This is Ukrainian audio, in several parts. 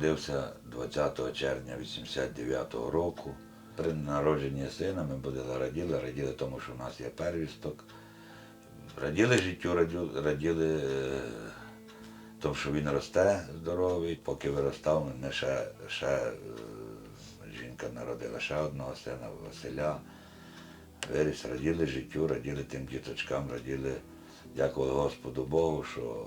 народився 20 червня 89-го року. При народженні сина ми будемо раділи, раділи тому, що в нас є первісток. Раділи життю, раділи, раділи е, тому, що він росте здоровий, поки виростав, мене ще, ще е, жінка народила ще одного сина Василя. Виріс, раділи життю, раділи тим діточкам, раділи, дякували Господу Богу, що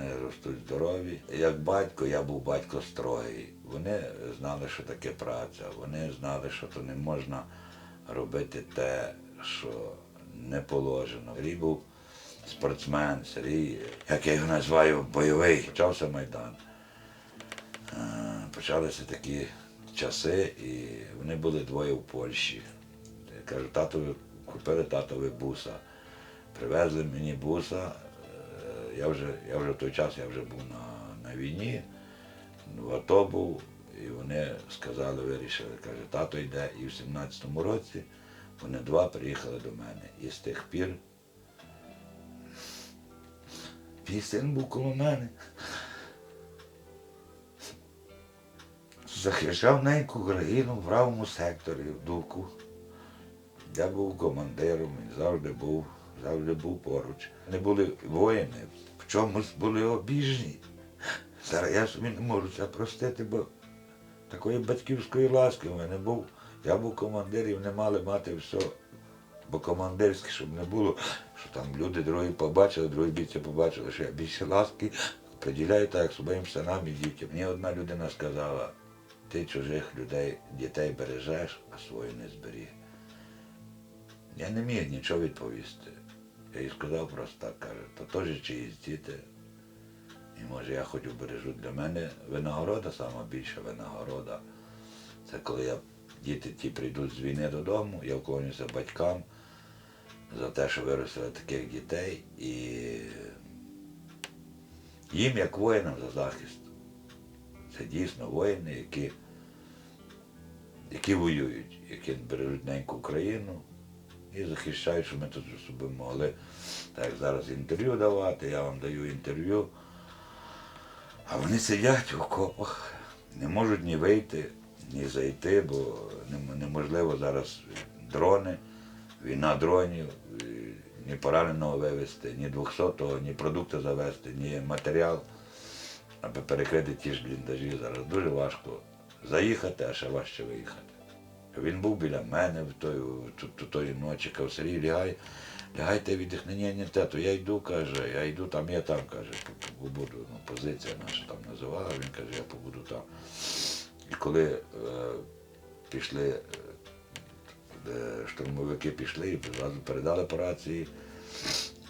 вони ростуть здорові. Як батько, я був батько строгий. Вони знали, що таке праця, вони знали, що то не можна робити те, що не положено. Сергій був спортсмен, Сергій, як я його називаю, бойовий. Почався Майдан. Е, Почалися такі часи, і вони були двоє в Польщі. Я кажу, татові, купили татові буса. Привезли мені буса. Я вже, я вже в той час я вже був на, на війні, в АТО був, і вони сказали, вирішили, каже, тато йде. І в 17-му році вони два приїхали до мене. І з тих пір мій син був коло мене. Захищав неньку країну в правому секторі, в Дуку. Я був командиром, він завжди був, завжди був поруч. Не були воїни, в чомусь були обіжні. Зараз я собі не можу це простити, бо такої батьківської ласки в мене був. Я був командир і вони мали мати все, бо командирське, щоб не було, що там люди другі побачили, другі бійці побачили, що я більше ласки приділяю так, як своїм синам і дітям. Мені одна людина сказала, ти чужих людей, дітей бережеш, а свою не зберіг. Я не міг нічого відповісти. Я їй сказав просто так, каже, то теж чиїсь діти. І може я хоч убережу для мене винагорода, сама більша винагорода. Це коли я, діти ті прийдуть з війни додому, я вклонюся батькам за те, що виростили таких дітей і їм як воїнам за захист. Це дійсно воїни, які, які воюють, які бережуть неньку Україну і захищають, щоб ми тут собі могли, так зараз інтерв'ю давати, я вам даю інтерв'ю. А вони сидять в окопах, не можуть ні вийти, ні зайти, бо неможливо зараз дрони, війна дронів, ні пораненого вивезти, ні 200-го, ні продукти завезти, ні матеріал, аби перекрити ті ж бліндажі. Зараз дуже важко заїхати, а ще важче виїхати. Він був біля мене в той, в тої ночі, каже, Сергій, лягай, лягайте віддихни, ні, тето, я йду, каже, я йду там, я там, каже, побуду, ну, позиція наша там називала, він каже, я побуду там. І коли е, пішли, е, штурмовики пішли і передали по рації,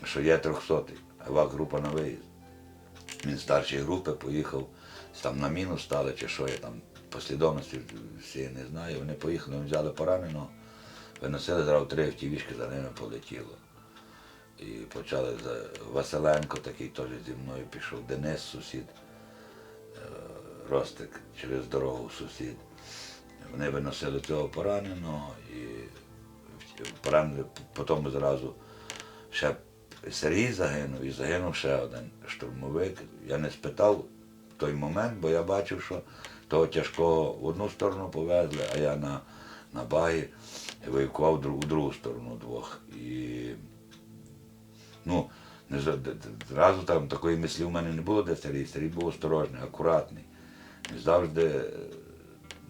що є трьохсотий, ЕВАК група на виїзд. Він старшій групи поїхав, там на міну стали чи що я там послідовності всі не знаю. Вони поїхали, вони взяли пораненого, виносили зразу три автівішки, за ними полетіло. І почали за Василенко, такий теж зі мною пішов, Денис сусід, е, Ростик через дорогу сусід. Вони виносили цього пораненого і поранили, потім зразу ще Сергій загинув і загинув ще один штурмовик. Я не спитав в той момент, бо я бачив, що того тяжкого в одну сторону повезли, а я на, на багі евакував в другу, сторону двох. І ну, не зразу там такої мислі в мене не було, де Сергій. Сергій був осторожний, акуратний. Завжди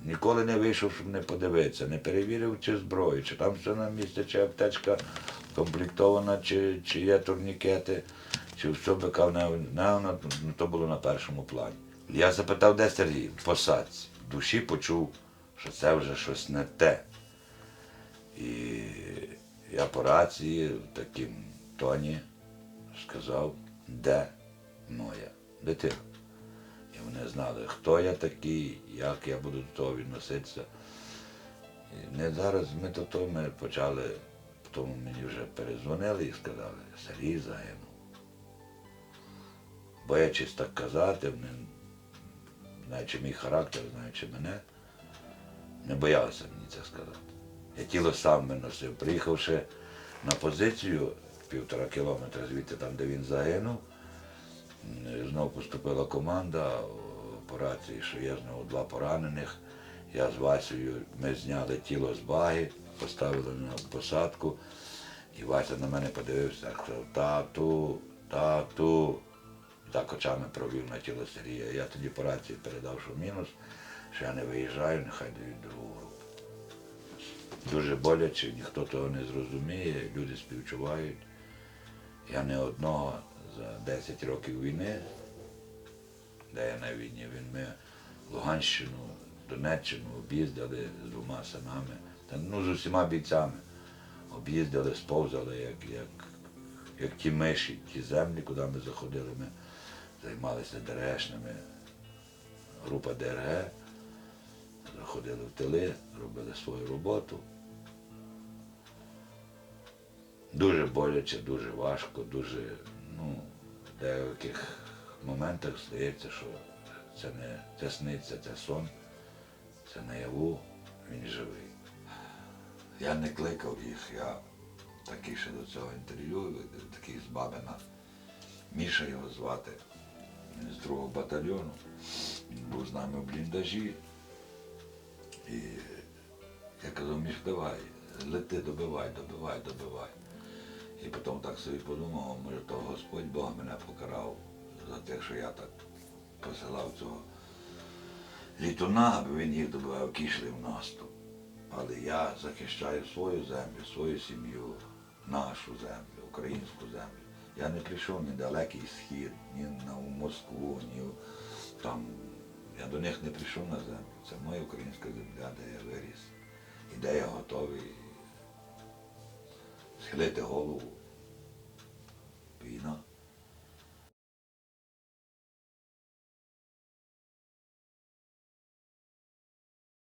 ніколи не вийшов, щоб не подивитися, не перевірив, чи зброю, чи там все на місці, чи аптечка комплектована, чи, чи є турнікети, чи все бика не, не, ну, то було на першому плані. Я запитав, де Сергій? В посадці. В душі почув, що це вже щось не те. І я по рації в таким тоні сказав, де моя дитина. І вони знали, хто я такий, як я буду до того відноситися. І не зараз ми до того ми почали, тому мені вже перезвонили і сказали, Сергій загинув. Боячись так казати, вони, знаючи мій характер, знаючи мене, не боялися мені це сказати. Я тіло сам виносив. Приїхавши на позицію півтора кілометра звідти, там, де він загинув, м, знов поступила команда по рації, що є знову два поранених. Я з Васею, ми зняли тіло з баги, поставили на посадку. І Вася на мене подивився, сказав, тату, тату. Так очами провів на тіло Сергія. Я тоді по рації передав, що мінус, що я не виїжджаю, нехай дають другу групу. Дуже боляче, ніхто того не зрозуміє, люди співчувають. Я не одного за 10 років війни, де я на війні, він ми Луганщину, Донеччину об'їздили з двома синами, та, ну, з усіма бійцями. Об'їздили, сповзали, як, як, як ті миші, ті землі, куди ми заходили, ми займалися ДРГшними. Група ДРГ, заходили в тили, робили свою роботу. Дуже боляче, дуже важко, дуже, ну, в деяких моментах здається, що це не це сниться, це сон, це наяву, він живий. Я не кликав їх, я такий ще до цього інтерв'ю, такий з Бабина. Міша його звати, з другого батальйону. Він був з нами в бліндажі. І я казав, Міш, давай, лети, добивай, добивай, добивай. І потім так собі подумав, може, то Господь Бог мене покарав за те, що я так посилав цього літуна, аби він їх добивав, які в наступ. Але я захищаю свою землю, свою сім'ю, нашу землю, українську землю. Я не прийшов ні в далекий схід, ні на Москву, ні там. Я до них не прийшов на землю. Це моя українська земля, де я виріс. І де я готовий схилити голову